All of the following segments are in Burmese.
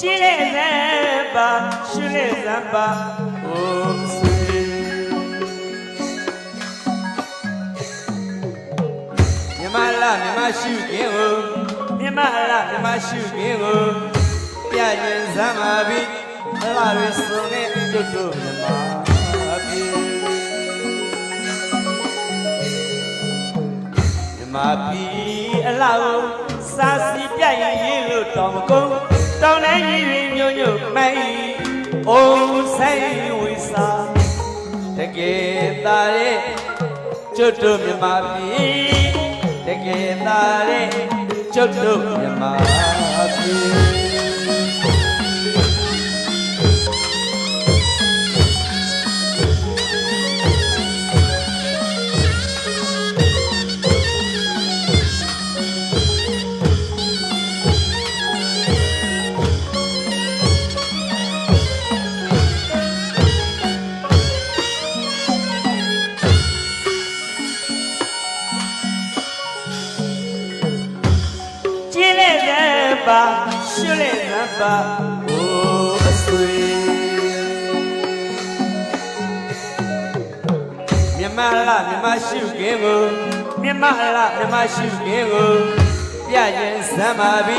ကြည့်လေစမ်းပါရှုလေစမ်းပါအိုးဆွေမြမလာမြမရှိခင်ကိုမြမလာမြမရှိခင်ကိုပြရင်စမ်းပါပြီအလားရစုံနဲ့ကျွတ်တို့မြမပြီမြမပြီအလားကိုစားစီပြရင်ရေးလို့တောင်မကုန် တောင်းတိုင်းကြီးရင်ညို့ညို့မိုင်းအိုးဆိုင်ဝိစာတကယ်သားရဲ့ကျွတ်တို့မြမပြီတကယ်သားရဲ့ကျွတ်တို့မြမပြီကြ ပါအိုးအဆွေမြမလာမြမရှိခင်ကိုမြမလာမြမရှိခင်ကိုပြရင်စမ်းပါပြီ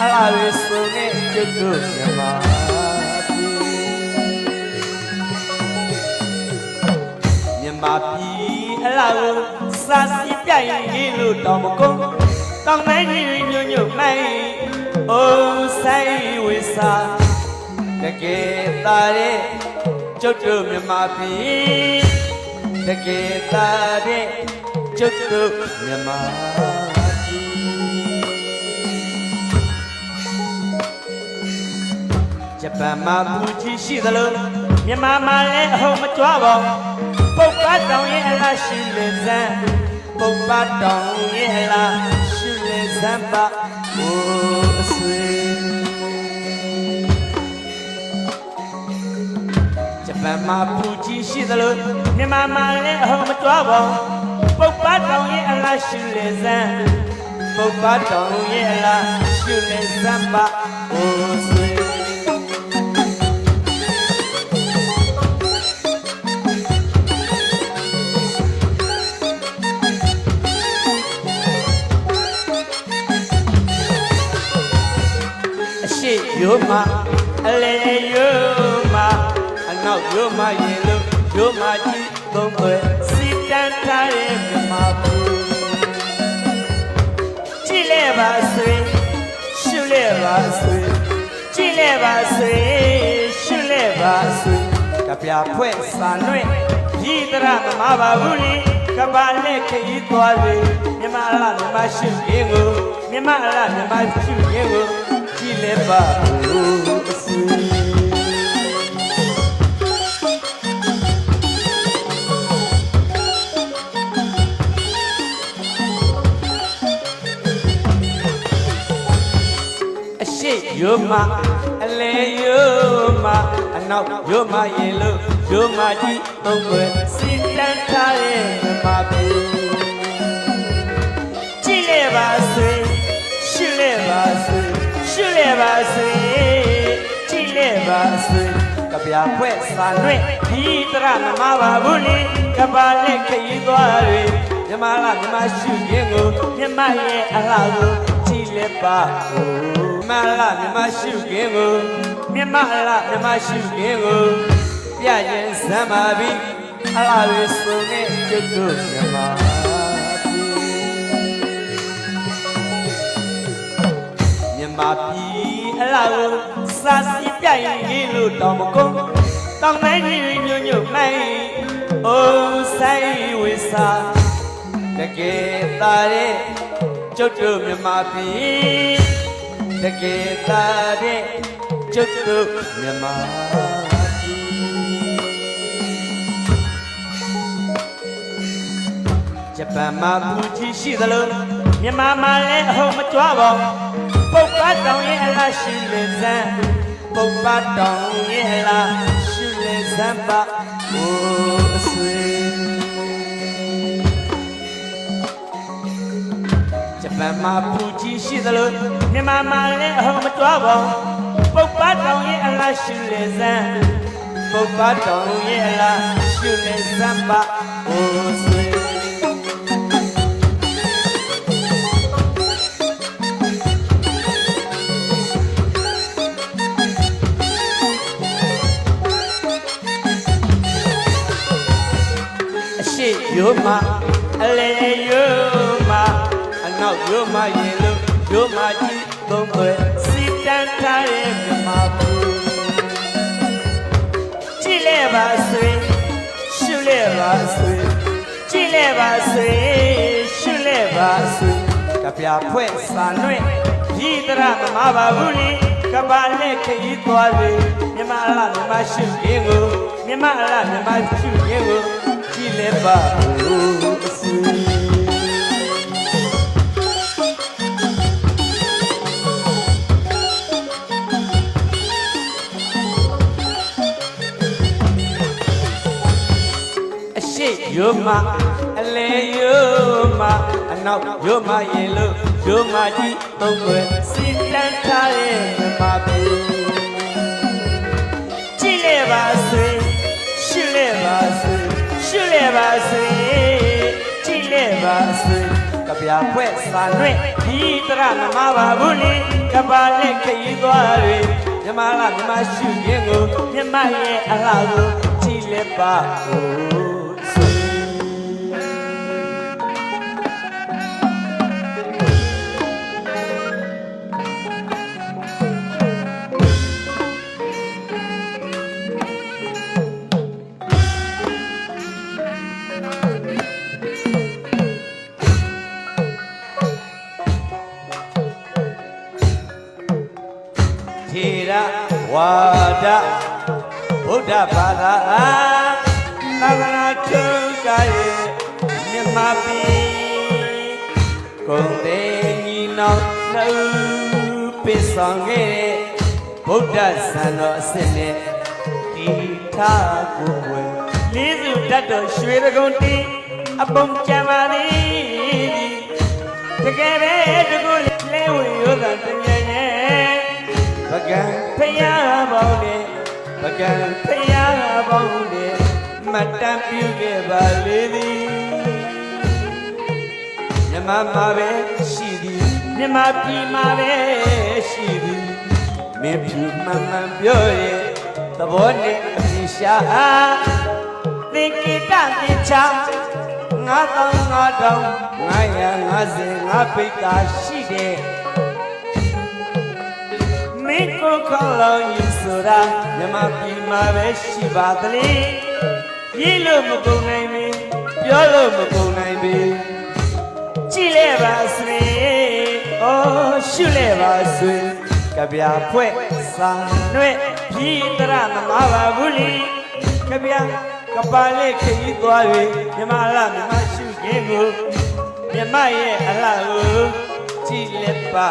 အလားရစုံနဲ့ကျွတ်တို့မြမပြီမြမပြီအလားကိုစားစီပြရင်ရေးလို့တောင်မကုန်တောင်းတိုင်းကြီးညွညွမိုင်း အိုးဆိုင်ဝိစာတကယ်သားတဲ့ကျုပ်တို့မြမပြီတကယ်သားတဲ့ကျုပ်တို့မြမပြီဂျပန်မှာပူကြီးရှိသလိုမြန်မာမှာလည်းအဟုတ်မကြွားပါဘူးပုတ်ပတ်တောင်ရဲ့အလားရှိလေစမ်းပုတ်ပတ်တောင်ရဲ့အလားရှိလေစမ်းပါအိုးအဆွေဂျပန် မှာပူကြီးရှိသလိုမြန်မာမှာလည်းအဟုတ်မကြွားပါဘူးပုတ်ပတ်တောင်ရဲ့အလားရှိလေစမ်းပုတ်ပတ်တောင်ရဲ့အလားရှိလေစမ်းပါအိုး ရှိရိုးမအလေရိုးမအနောက်ရိုးမရင်လို့ရိုးမကြီးသုံးွယ်စီတန်ထားရဲ့မြမဘူးကြည့်လဲပါဆွေရှုလဲပါဆွေကြည့်လဲပါဆွေရှုလဲပါဆွေကပြဖွဲ့စာလွင့်ဤတရမမပါဘူးလေကပါလက်ခရီးသွားလေမြမလားမြမရှိရင်ကိုမြမလားမြမရှိရင်ကို ကြည့်လဲပါဘူးအဆွေအရှိယိုမအလေယိုမအနောက်ယိုမရင်လို့ယိုမကြီးသုံးွယ်စီတန်ထားရဲ့မြမပြီကြည့်လေပါဆွေရှုလေပါဆွေ ရှုလေပါဆွေကြည့်လေပါဆွေကဗျာဖွဲ့စာနှွဲ့ဒီတရမမပါဘူးလေကပါလက်ခရီးသွားတွေမြမလားမြမရှိရင်ကိုမြမရဲ့အလှကိုကြည့်လေပါဦးမလာမြမရှိခင်ကိုမြမလာမြမရှိခင်ကိုပြရင်စမ်းပါပြီအလားရစုံနဲ့ကျွတ်တို့မြမ မြမပြီအလားကိုစားစီပြရင်လေးလို့တောင်မကုန်တောင်မဲကြီးညွညွမိုင်းအိုးဆိုင်ဝိစာတကယ်သားရဲ့ကျွတ်တို့မြမပြီတကယ်သားတဲ့ကျုပ်တို့မြမဂျပန်မှာပူကြီးရှိသလိုမြန်မာမှာလည်းအဟုတ်မကြွားပါဘူး ပုတ်ပတ်တောင်ရဲ့အလားရှိလေစမ်းပုတ်ပတ်တောင်ရဲ့အလားရှိလေစမ်းပါအိုးအဆွေဂျပန်မှာပူကြီးရှိသလိုမြန်မာမှာလည်းအဟုတ်မကြွားပါဘူးရှုလေစမ်းပုပ္ပတော်ရဲ့အလားရှုလေစမ်းပါဟိုဆွေ ရှိရိုးမအလေရိုးမအနောက်ရိုးမရင်လို့ရိုးမကြီးသုံးွယ်စီတန်ထားရဲ့မြမဘူးကြည့်လဲပါဆွေရှုလဲပါဆွေကြည့်လဲပါဆွေရှုလဲပါဆွေကပြဖွဲ့စာနှွဲ့ဤတရမမပါဘူးလေကပါလက်ခရီးသွားလေမြမလားမြမရှုရင်ကိုမြမလားမြမရှုရင်ကို ကြည့်လဲပါဦးဆွေအရှိရိုးမအလဲရိုးမအနောက်ရိုးမရင်လို့ရိုးမကြီးသုံးွယ်စီတန်းထားရဲ့မြမဘူး ရှုလေပါဆွေကြည့်လေပါဆွေကဗျာဖွဲ့စာနှွဲ့ဒီတရမမပါဘူးလေကပါလက်ခရီးသွားတွေမြမလားမြမရှုရင်ကိုမြမရဲ့အလားကိုကြည့်လေပါဦး ဝါဒဗုဒ္ဓဘာသာသာသနာ့ထုကရဲ့မြတ်မပီကုန်တဲ့ညီနောင်နှုတ်ပစ်ဆောင်ခဲ့တဲ့ဗုဒ္ဓဆံတော်အစစ်နဲ့ဒီထာကိုယ်ွယ်လေးစုတတ်တော်ရွှေတကုံတီအပုံကြံပါသည်တကယ်ပဲတကူလဲဝင်ရောတာတမြဲနဲ့ပ ကံဖယားပေါင်းနဲ့ပကံဖယားပေါင်းနဲ့မတ်တမ်းပြုခဲ့ပါလေသည်မြမမှာပဲရှိသည်မြမပြည်မှာပဲရှိသည်မင်းဖြူမှန်မှန်ပြောရဲ့သဘောနဲ့အပြစ်ရှာသင်္ကေတသင်္ချာငါတောင်းငါတောင်း950ငါပိတ်တာရှိတဲ့မ င်းကိုခေါ်လောင်းယူဆိုတာမြမပြည်မှာပဲရှိပါသလေရေးလို့မကုန်နိုင်ပြီပြောလို့မကုန်နိုင်ပြီကြည့်လဲပါဆွေအော်ရှုလဲပါဆွေကဗျာဖွဲ့စာနှွဲ့ပြည်တရမမပါဘူးလေကဗျာကပါလေးခရီးသွားပြီမြမလားမြမရှုခြင်းကိုမြမရဲ့အလားကိုကြည့်လဲပါ